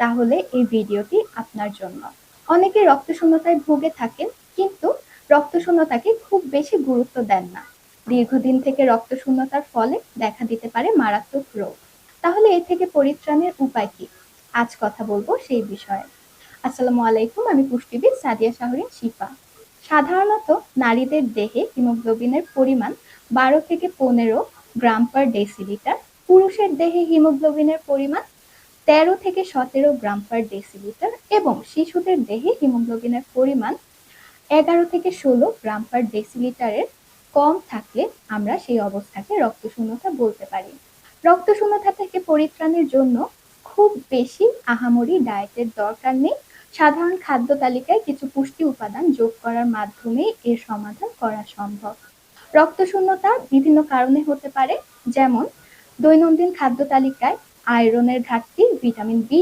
তাহলে এই ভিডিওটি আপনার জন্য। অনেকে রক্তশূন্যতায় ভুগে থাকেন, কিন্তু রক্তশূন্যতাকে খুব বেশি গুরুত্ব দেন না। দীর্ঘদিন থেকে রক্তশূন্যতার ফলে দেখা দিতে পারে মারাত্মক রোগ। তাহলে এ থেকে পরিত্রাণের উপায় কি? আজ কথা বলব সেই বিষয়ে। আসসালামু আলাইকুম, আমি পুষ্টিবিদ সাদিয়া শাহরিন শিফা। সাধারণত নারীদের দেহে হিমোগ্লোবিনের পরিমাণ বারো থেকে পনেরো গ্রাম পার ডেসিলিটার, পুরুষের দেহে হিমোগ্লোবিনের পরিমাণ তেরো থেকে সতেরো গ্রাম পার ডেসিলিটার এবং শিশুদের দেহে হিমোগ্লোবিনের পরিমাণ এগারো থেকে ষোলো গ্রাম পার ডেসিলিটারের কম থাকলে আমরা সেই অবস্থাকে রক্তশূন্যতা বলতে পারি। রক্তশূন্যতা থেকে পরিত্রাণের জন্য খুব বেশি আহামরি ডায়েটের দরকার নেই। সাধারণ খাদ্য তালিকায় কিছু পুষ্টি উপাদান যোগ করার মাধ্যমে এর সমাধান করা সম্ভব। রক্তশূন্যতা বিভিন্ন কারণে হতে পারে, যেমন দৈনন্দিন খাদ্য তালিকায় আয়রনের ঘাটতি ভিটামিন বি